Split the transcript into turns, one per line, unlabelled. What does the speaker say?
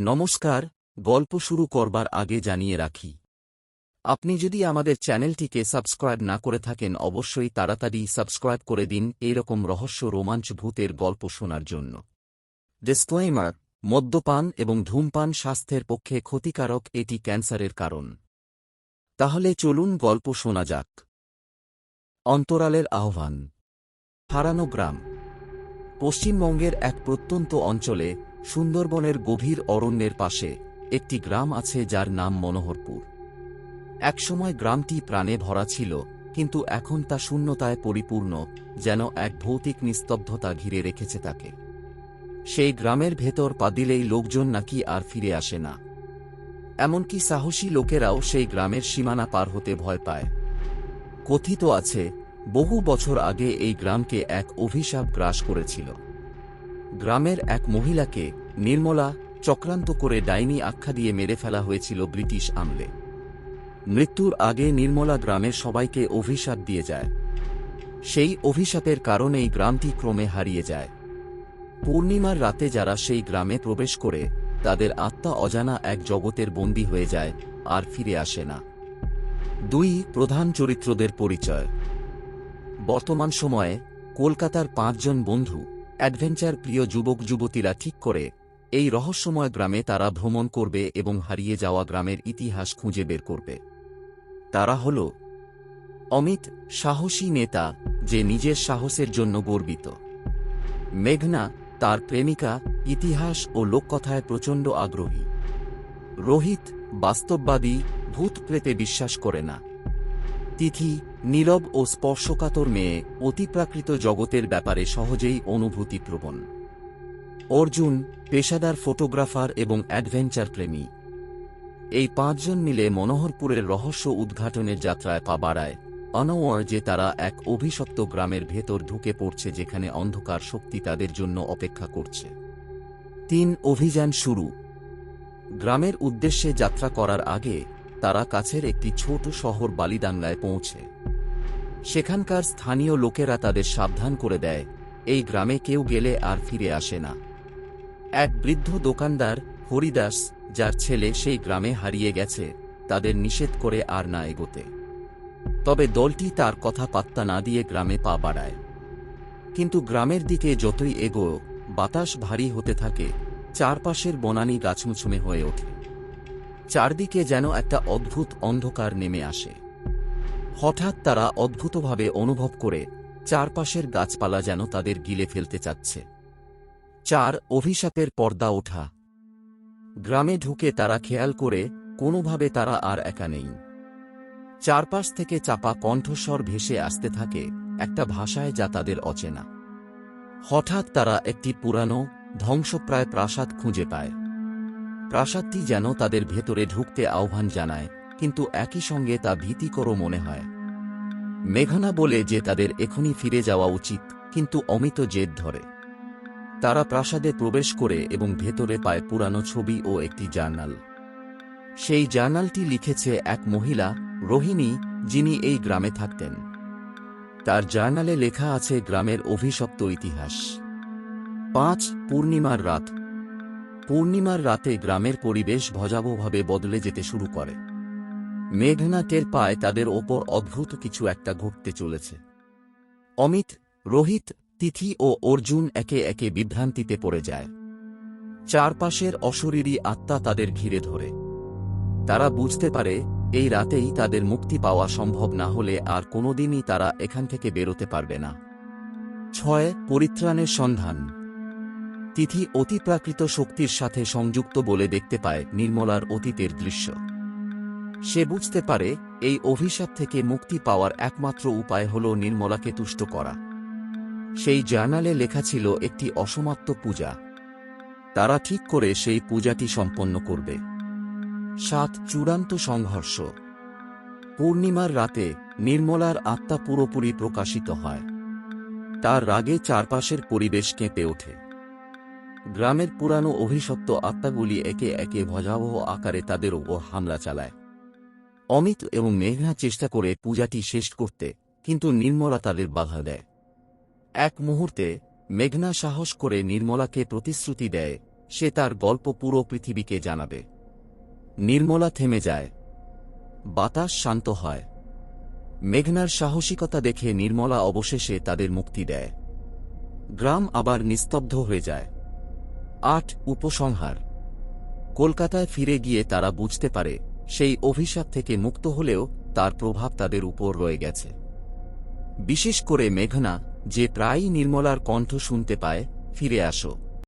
নমস্কার, গল্প শুরু করবার আগে জানিয়ে রাখি। আপনি যদি আমাদের চ্যানেলটিকে সাবস্ক্রাইব না করে থাকেন, অবশ্যই তাড়াতাড়ি সাবস্ক্রাইব করে দিন এইরকম রহস্য রোমাঞ্চ ভূতের গল্প শোনার জন্য। ডিসক্লেমার মদ্যপান এবং ধূমপান স্বাস্থ্যের পক্ষে ক্ষতিকারক এটি ক্যান্সারের কারণ। তাহলে চলুন গল্প শোনা যাক। অন্তরালের আহ্বান। হারানো গ্রাম। পশ্চিমবঙ্গের এক প্রত্যন্ত অঞ্চলে সুন্দরবনের গভীর অরণ্যের পাশে একটি গ্রাম আছে যার নাম মনোহরপুর। একসময় গ্রামটি প্রাণে ভরা ছিল, কিন্তু এখন তা শূন্যতায় পরিপূর্ণ, যেন এক ভৌতিক নিস্তব্ধতা ঘিরে রেখেছে তাকে। সেই গ্রামের ভেতর পা দিলেই লোকজন নাকি আর ফিরে আসে না। এমনকি সাহসী লোকেরাও সেই গ্রামের সীমানা পার হতে ভয় পায়। কথিত আছে, বহু বছর আগে এই গ্রামকে এক অভিশাপ গ্রাস করেছিল। গ্রামের এক মহিলাকে নির্মলা চক্রান্ত করে ডাইনি আখ্যা দিয়ে মেরে ফেলা হয়েছিল ব্রিটিশ আমলে। মৃত্যুর আগে নির্মলা গ্রামের সবাইকে অভিশাপ দিয়ে যায়। সেই অভিশাপের কারণেই গ্রামটি ক্রমে হারিয়ে যায়। পূর্ণিমার রাতে যারা সেই গ্রামে প্রবেশ করে, তাদের আত্মা অজানা এক জগতের বন্দী হয়ে যায়, আর ফিরে আসে না। দুই প্রধান চরিত্রদের পরিচয়। বর্তমান সময়ে কলকাতার পাঁচজন বন্ধু অ্যাডভেঞ্চার প্রিয় যুবক যুবতীরা ঠিক করে, এই রহস্যময় গ্রামে তারা ভ্রমণ করবে এবং হারিয়ে যাওয়া গ্রামের ইতিহাস খুঁজে বের করবে। তারা হল অমিত সাহসী নেতা, যে নিজের সাহসের জন্য গর্বিত। মেঘনা, তার প্রেমিকা, ইতিহাস ও লোককথায় প্রচণ্ড আগ্রহী। রোহিত বাস্তববাদী, ভূত প্রেতে বিশ্বাস করে না। তিথি নীরব ও স্পর্শকাতর মেয়ে অতিপ্রাকৃত জগতের ব্যাপারে সহজেই অনুভূতিপ্রবণ। অর্জুন পেশাদার ফটোগ্রাফার এবং অ্যাডভেঞ্চার প্রেমী। এই পাঁচজন মিলে মনোহরপুরের রহস্য উদ্ঘাটনের যাত্রায় পা বাড়ায়। অনওয়ার যে তারা এক অভিশপ্ত গ্রামের ভেতর ঢুকে পড়ছে যেখানে অন্ধকার শক্তি তাদের জন্য অপেক্ষা করছে। তিন অভিযান শুরু। গ্রামের উদ্দেশ্যে যাত্রা করার আগে তারা কাছের একটি ছোট শহর বালিদাঙ্গায় পৌঁছে। সেখানকার স্থানীয় লোকেরা তাদের সাবধান করে দেয়। এই গ্রামে কেউ গেলে আর ফিরে আসে না। এক বৃদ্ধ দোকানদার, হরিদাস, যার ছেলে সেই গ্রামে হারিয়ে গেছে, তাদের নিষেধ করে আর না এগোতে। তবে দলটি তার কথা পাত্তা না দিয়ে গ্রামে পা বাড়ায়। কিন্তু গ্রামের দিকে যতই এগো বাতাস ভারী হতে থাকে, চারপাশের বনানী গাছমুছুমে হয়ে ওঠে। চারদিকে যেন একটা অদ্ভুত অন্ধকার নেমে আসে। হঠাৎ তারা অদ্ভুতভাবে অনুভব করে চারপাশের গাছপালা যেন তাদের গিলে ফেলতে চাচ্ছে। চার, অভিশাপের পর্দা ওঠা। গ্রামে ঢুকে তারা খেয়াল করে কোনোভাবে তারা আর একা নেই। চারপাশ থেকে চাপা কণ্ঠস্বর ভেসে আসতে থাকে একটা ভাষায় যা তাদের অচেনা। হঠাৎ তারা একটি পুরানো, ধ্বংসপ্রায় প্রাসাদ খুঁজে পায়। প্রাসাদটি যেন তাদের ভেতরে ঢুকতে আহ্বান জানায়। কিন্তু একই সঙ্গে তা ভীতিকরও মনে হয়। মেঘনা বলে যে তাদের এখনই ফিরে যাওয়া উচিত, কিন্তু অমিত জেদ ধরে। তারা প্রাসাদে প্রবেশ করে এবং ভেতরে পায় পুরানো ছবি ও একটি জার্নাল। সেই জার্নালটি লিখেছে এক মহিলা, রোহিণী, যিনি এই গ্রামে থাকতেন। তার জার্নালে লেখা আছে গ্রামের অভিশপ্ত ইতিহাস। পাঁচ পূর্ণিমার রাত। পূর্ণিমার রাতে গ্রামের পরিবেশ ভজাবভাবে বদলে যেতে শুরু করে। মেঘনা টের পায় তাদের ওপর অদ্ভুত কিছু একটা ঘটতে চলেছে। অমিত, রোহিত, তিথি ও অর্জুন একে একে বিভ্রান্তিতে পড়ে যায়। চারপাশের অশরীরী আত্মা তাদের ঘিরে ধরে। তারা বুঝতে পারে, এই রাতেই তাদের মুক্তি পাওয়া সম্ভব না হলে আর কোনোদিনই তারা এখান থেকে বেরোতে পারবে না। ছয়, পরিত্রাণের সন্ধান। তিথি অতিপ্রাকৃত শক্তির সাথে সংযুক্ত বলে দেখতে পায় নির্মলার অতীতের দৃশ্য। সে বুঝতে পারে, এই অভিশাপ থেকে মুক্তি পাওয়ার একমাত্র উপায় হল নির্মলাকে তুষ্ট করা। সেই জার্নালে লেখা ছিল একটি অসমাপ্ত পূজা। তারা ঠিক করে সেই পূজাটি সম্পন্ন করবে। সাত চূড়ান্ত সংঘর্ষ। পূর্ণিমার রাতে নির্মলার আত্মা পুরোপুরি প্রকাশিত হয়। তার রাগে চারপাশের পরিবেশ কেঁপে ওঠে। গ্রামের পুরানো অভিশপ্ত আত্মাগুলি একে একে ভয়াবহ আকারে তাদের ওপর হামলা চালায়। অমিত এবং মেঘনা চেষ্টা করে পূজাটি শেষ করতে, কিন্তু নির্মলা তাদের বাধা দেয়। এক মুহূর্তে, মেঘনা সাহস করে নির্মলাকে প্রতিশ্রুতি দেয়, সে তার গল্প পুরো পৃথিবীকে জানাবে। নির্মলা থেমে যায়। বাতাস শান্ত হয়। মেঘনার সাহসিকতা দেখে নির্মলা অবশেষে তাদের মুক্তি দেয়। গ্রাম আবার নিস্তব্ধ হয়ে যায়। আট উপসংহার। কলকাতায় ফিরে গিয়ে তারা বুঝতে পারে সেই অভিশাপ থেকে মুক্ত হলেও তার প্রভাব তাদের উপর রয়ে গেছে। বিশেষ করে মেঘনা, যে প্রায়ই নির্মলার কণ্ঠ শুনতে পায়, ফিরে আসো।